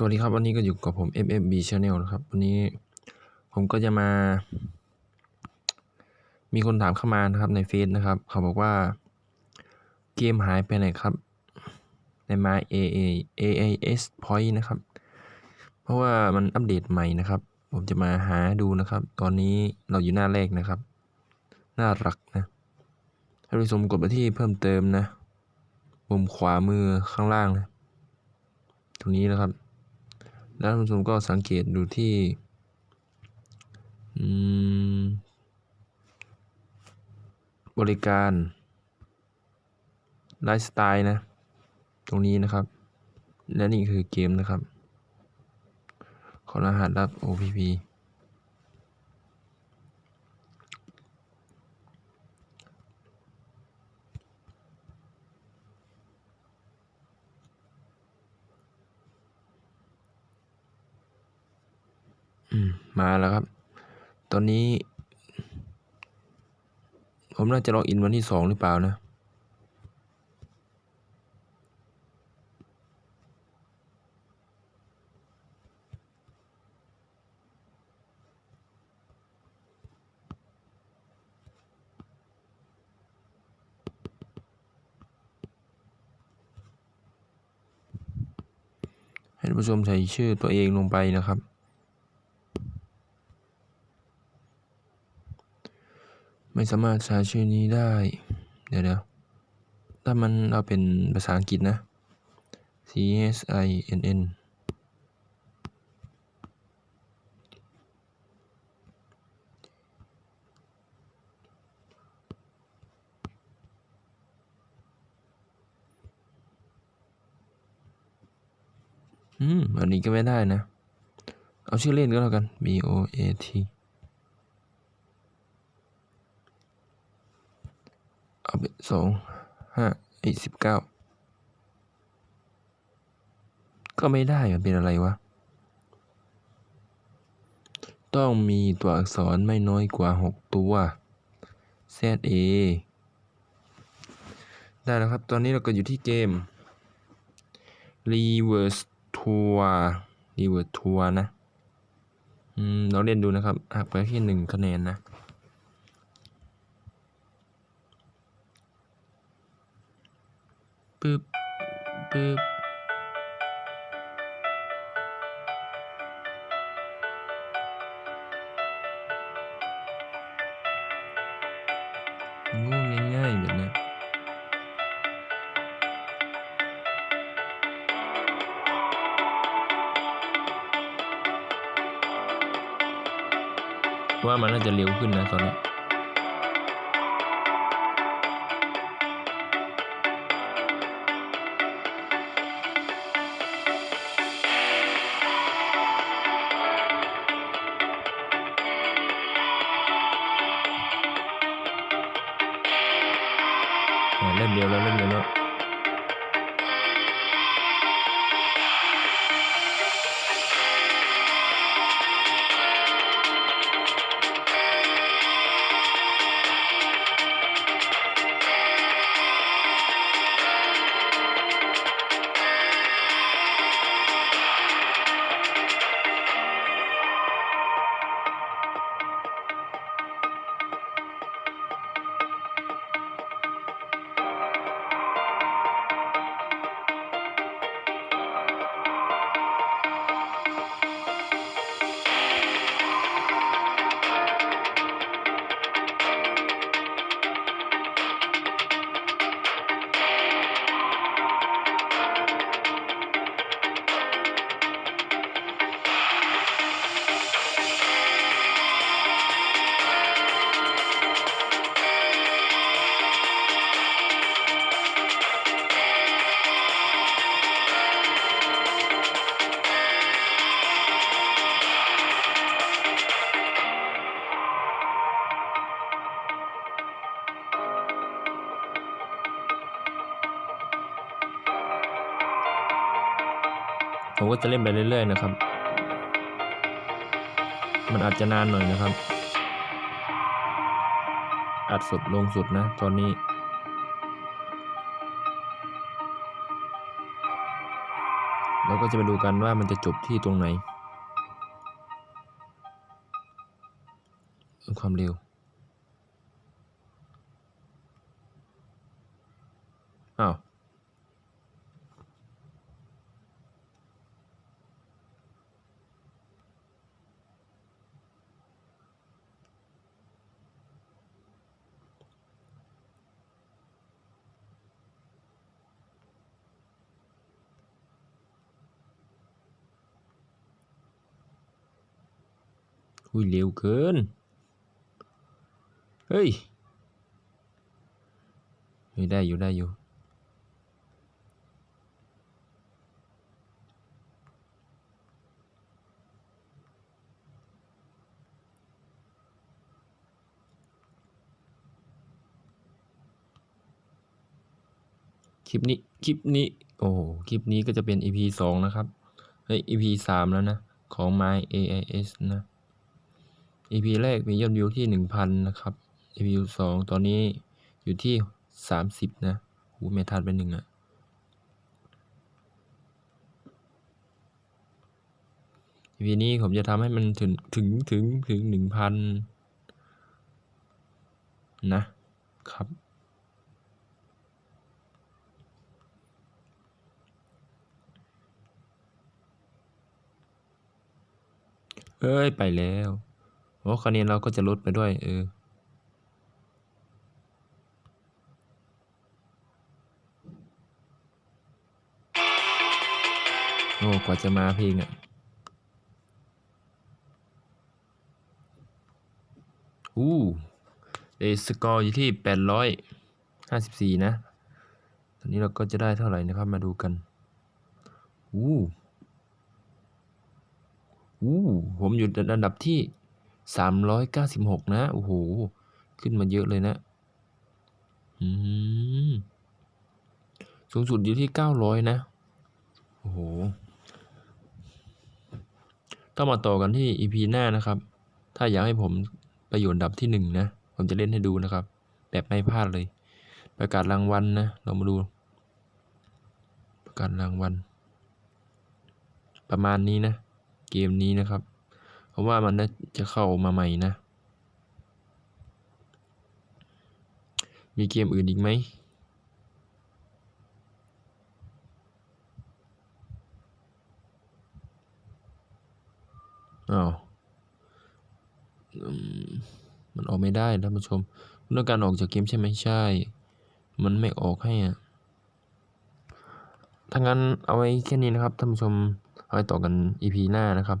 สวัสดีครับ วันนี้ก็อยู่กับผม FFB Channel นะครับ วันนี้ผมก็จะมา มีคนถามเข้ามานะครับในเฟซนะครับ เขาบอกว่า เกมหายไปไหนครับ ใน My AA AAS Point นะครับ เพราะว่ามันอัปเดตใหม่นะครับ ผมจะมาหาดูนะครับ ตอนนี้เราอยู่หน้าแรกนะครับน่ารักนะให้ผู้ชมกดไปที่เพิ่มเติมนะมุมขวามือข้างล่างนะตรงนี้นะครับ แล้วท่านผู้ชมก็สังเกตดูที่บริการไลฟ์สไตล์นะ ตรงนี้นะครับ และนี่คือเกมนะครับ ขอรหัสรับ OPP มาแล้วครับ ตอนนี้ ผมน่าจะล็อกอินวันที่สองหรือเปล่านะ ให้ผู้ชมใส่ชื่อตัวเองลงไปนะครับ ไม่สามารถใช้ชื่อนี้ได้ เดี๋ยวเดี๋ยวถ้ามันเอาเป็นภาษาอังกฤษนะ C S I N N อืม อันนี้ก็ไม่ได้นะ เอาชื่อเล่นก็แล้วกัน B O A T เอาไปสองห้าไอ้สิบเก้าก็ไม่ได้มันเป็นอะไรวะ ต้องมีตัวอักษรไม่น้อยกว่าหกตัว Z A ได้แล้วครับ ตอนนี้เราก็อยู่ที่เกม Reverse Tour Reverse Tour นะ อืม เราเล่นดูนะครับหักไปที่หนึ่งคะแนนนะ ปึ๊บปึ๊บงูง่ายๆแบบเนี้ยว่ามันน่าจะเร็วขึ้นนะตอนนี้ เริ่มเดียวแล้วเล่มเดียวแล้ว ผมก็จะเล่นไปเรื่อยๆนะครับ มันอาจจะนานหน่อยนะครับ อัดสุดลงสุดนะ ตอนนี้รเราก็จะมาดูกันว่ามันจะจบที่ตรงไหน ความเร็วอ้าว อุ้ยเร็วเกิน เฮ้ยเฮ้ยได้อยู่ได้อยู่คลิปนี้ คลิปนี้ โอ้คลิปนี้ก็จะเป็น EP สองนะครับ เฮ้ย EP สามแล้วนะ ของ My AIS นะ EP แรกมียอดวิวที่หนึ่งพันนะครับ EP สองตอนนี้อยู่ที่สามสิบนะหูไม่ทันไปหนึ่งอะ EP นี้ผมจะทำให้มันถึงถึงถึงถึงหนึ่งพันนะครับ เอ้ย ไปแล้ว โอ้คะแนนเราก็จะลดไปด้วย เออ โอ้กว่าจะมาเพลงอะอู้เดสกอร์อยู่ที่แปดร้อยห้าสิบสี่นะ ตอนนี้เราก็จะได้เท่าไหร่นะครับ มาดูกัน อู้อู้ผมอยู่อันดับที่ สามร้อยเก้าสิบหกนะ โอ้โห ขึ้นมาเยอะเลยนะ อืม สูงสุดอยู่ที่เก้าร้อยนะ โอ้โห ต้องมาต่อกันที่ EP หน้านะครับ ถ้าอยากให้ผมปอยู่อันดับที่หนึ่งนะ ผมจะเล่นให้ดูนะครับ แบบไม่พลาดเลย ประกาศรางวัลนะเรามาดู ประกาศรางวัล ประมาณนี้นะ เกมนี้นะครับ ราะว่ามันน่าจะเข้ามาใหม่นะ มีเกมอื่นอีกไหมอ้าวมมันออกไม่ได้ท่านผู้ชมคุณต้องการออกจากเกมใช่ไหมใช่ มันไม่ออกให้อะถ้างั้นเอาไว้แค่นี้นะครับท่านผู้ชมเอาไว้ต่อกัน EP หน้านะครับ